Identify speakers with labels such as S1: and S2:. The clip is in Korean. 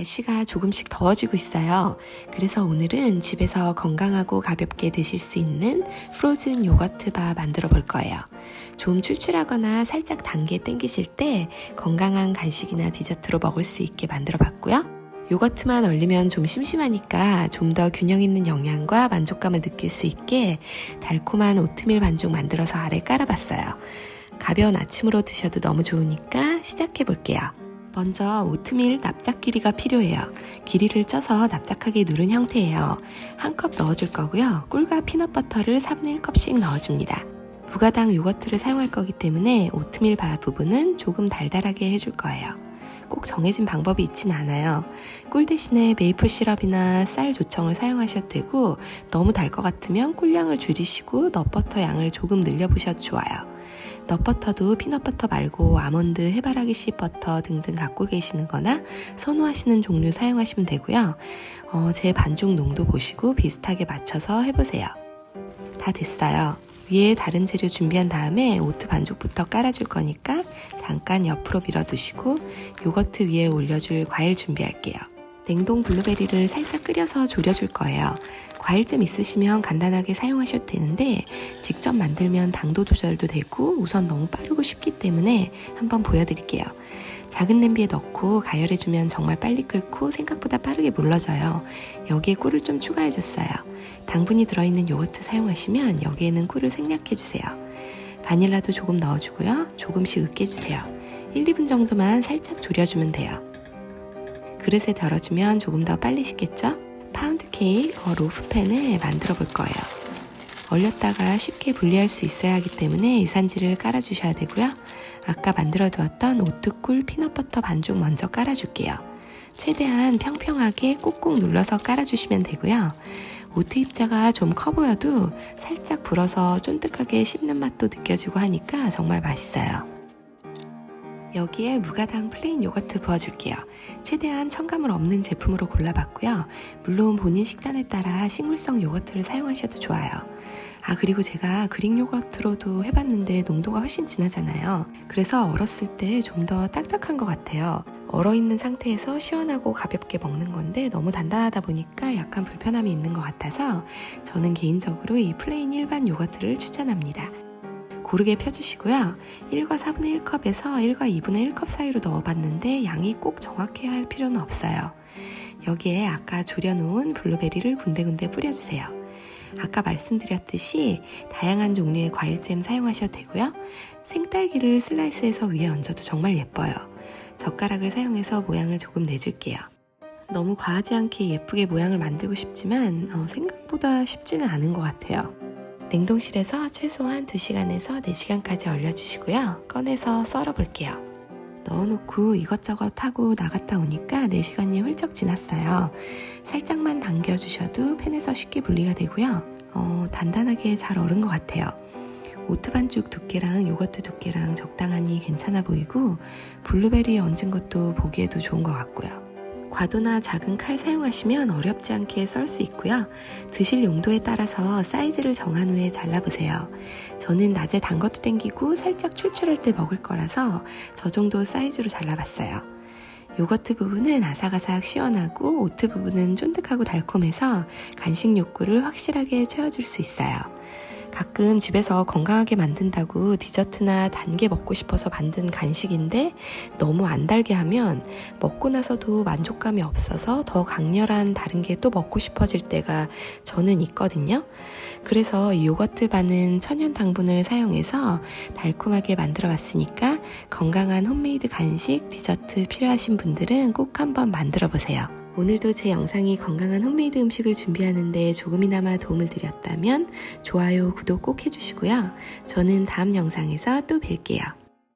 S1: 날씨가 조금씩 더워지고 있어요. 그래서 오늘은 집에서 건강하고 가볍게 드실 수 있는 프로즌 요거트 바 만들어 볼 거예요. 좀 출출하거나 살짝 단게 땡기실 때 건강한 간식이나 디저트로 먹을 수 있게 만들어 봤고요. 요거트만 얼리면 좀 심심하니까 좀 더 균형 있는 영양과 만족감을 느낄 수 있게 달콤한 오트밀 반죽 만들어서 아래 깔아봤어요. 가벼운 아침으로 드셔도 너무 좋으니까 시작해 볼게요. 먼저 오트밀 납작 길이가 필요해요. 길이를 쪄서 납작하게 누른 형태예요. 한 컵 넣어줄 거고요. 꿀과 피넛버터를 4분의 1컵씩 넣어줍니다. 무가당 요거트를 사용할 거기 때문에 오트밀 바 부분은 조금 달달하게 해줄 거예요. 꼭 정해진 방법이 있진 않아요. 꿀 대신에 메이플 시럽이나 쌀 조청을 사용하셔도 되고 너무 달 것 같으면 꿀량을 줄이시고 넛버터 양을 조금 늘려보셔도 좋아요. 넛버터도 피넛버터 말고 아몬드, 해바라기 씨 버터 등등 갖고 계시는 거나 선호하시는 종류 사용하시면 되고요. 어, 제 반죽 농도 보시고 비슷하게 맞춰서 해보세요. 다 됐어요. 위에 다른 재료 준비한 다음에 오트 반죽부터 깔아줄 거니까 잠깐 옆으로 밀어두시고 요거트 위에 올려줄 과일 준비할게요. 냉동 블루베리를 살짝 끓여서 졸여줄 거예요. 과일쯤 있으시면 간단하게 사용하셔도 되는데 직접 만들면 당도 조절도 되고 우선 너무 빠르고 쉽기 때문에 한번 보여드릴게요. 작은 냄비에 넣고 가열해주면 정말 빨리 끓고 생각보다 빠르게 물러져요. 여기에 꿀을 좀 추가해줬어요. 당분이 들어있는 요거트 사용하시면 여기에는 꿀을 생략해주세요. 바닐라도 조금 넣어주고요. 조금씩 으깨주세요. 1, 2분 정도만 살짝 졸여주면 돼요. 그릇에 덜어주면 조금 더 빨리 식겠죠? 파운드 케이크 어, 로프팬에 만들어 볼 거예요. 얼렸다가 쉽게 분리할 수 있어야 하기 때문에 유산지를 깔아주셔야 되고요. 아까 만들어 두었던 오트꿀 피넛버터 반죽 먼저 깔아줄게요. 최대한 평평하게 꾹꾹 눌러서 깔아주시면 되고요. 오트 입자가 좀 커 보여도 살짝 불어서 쫀득하게 씹는 맛도 느껴지고 하니까 정말 맛있어요. 여기에 무가당 플레인 요거트 부어줄게요. 최대한 첨가물 없는 제품으로 골라봤고요. 물론 본인 식단에 따라 식물성 요거트를 사용하셔도 좋아요. 아, 그리고 제가 그릭 요거트로도 해봤는데 농도가 훨씬 진하잖아요. 그래서 얼었을 때 좀 더 딱딱한 것 같아요. 얼어있는 상태에서 시원하고 가볍게 먹는 건데 너무 단단하다 보니까 약간 불편함이 있는 것 같아서 저는 개인적으로 이 플레인 일반 요거트를 추천합니다. 고르게 펴주시고요. 1과 4분의 1컵에서 1과 2분의 1컵 사이로 넣어봤는데 양이 꼭 정확해야 할 필요는 없어요. 여기에 아까 졸여놓은 블루베리를 군데군데 뿌려주세요. 아까 말씀드렸듯이 다양한 종류의 과일잼 사용하셔도 되고요. 생딸기를 슬라이스해서 위에 얹어도 정말 예뻐요. 젓가락을 사용해서 모양을 조금 내줄게요. 너무 과하지 않게 예쁘게 모양을 만들고 싶지만 어, 생각보다 쉽지는 않은 것 같아요. 냉동실에서 최소한 2시간에서 4시간까지 얼려주시고요. 꺼내서 썰어 볼게요. 넣어놓고 이것저것 하고 나갔다 오니까 4시간이 훌쩍 지났어요. 살짝만 당겨주셔도 팬에서 쉽게 분리가 되고요. 어, 단단하게 잘 얼은 것 같아요. 오트 반죽 두께랑 요거트 두께랑 적당하니 괜찮아 보이고 블루베리 얹은 것도 보기에도 좋은 것 같고요. 과도나 작은 칼 사용하시면 어렵지 않게 썰 수 있고요. 드실 용도에 따라서 사이즈를 정한 후에 잘라보세요. 저는 낮에 단 것도 땡기고 살짝 출출할 때 먹을 거라서 저 정도 사이즈로 잘라봤어요. 요거트 부분은 아삭아삭 시원하고 오트 부분은 쫀득하고 달콤해서 간식 욕구를 확실하게 채워줄 수 있어요. 가끔 집에서 건강하게 만든다고 디저트나 단 게 먹고 싶어서 만든 간식인데 너무 안 달게 하면 먹고 나서도 만족감이 없어서 더 강렬한 다른 게 또 먹고 싶어질 때가 저는 있거든요. 그래서 이 요거트 반은 천연 당분을 사용해서 달콤하게 만들어 봤으니까 건강한 홈메이드 간식, 디저트 필요하신 분들은 꼭 한번 만들어 보세요. 오늘도 제 영상이 건강한 홈메이드 음식을 준비하는데 조금이나마 도움을 드렸다면 좋아요, 구독 꼭 해주시고요. 저는 다음 영상에서 또 뵐게요.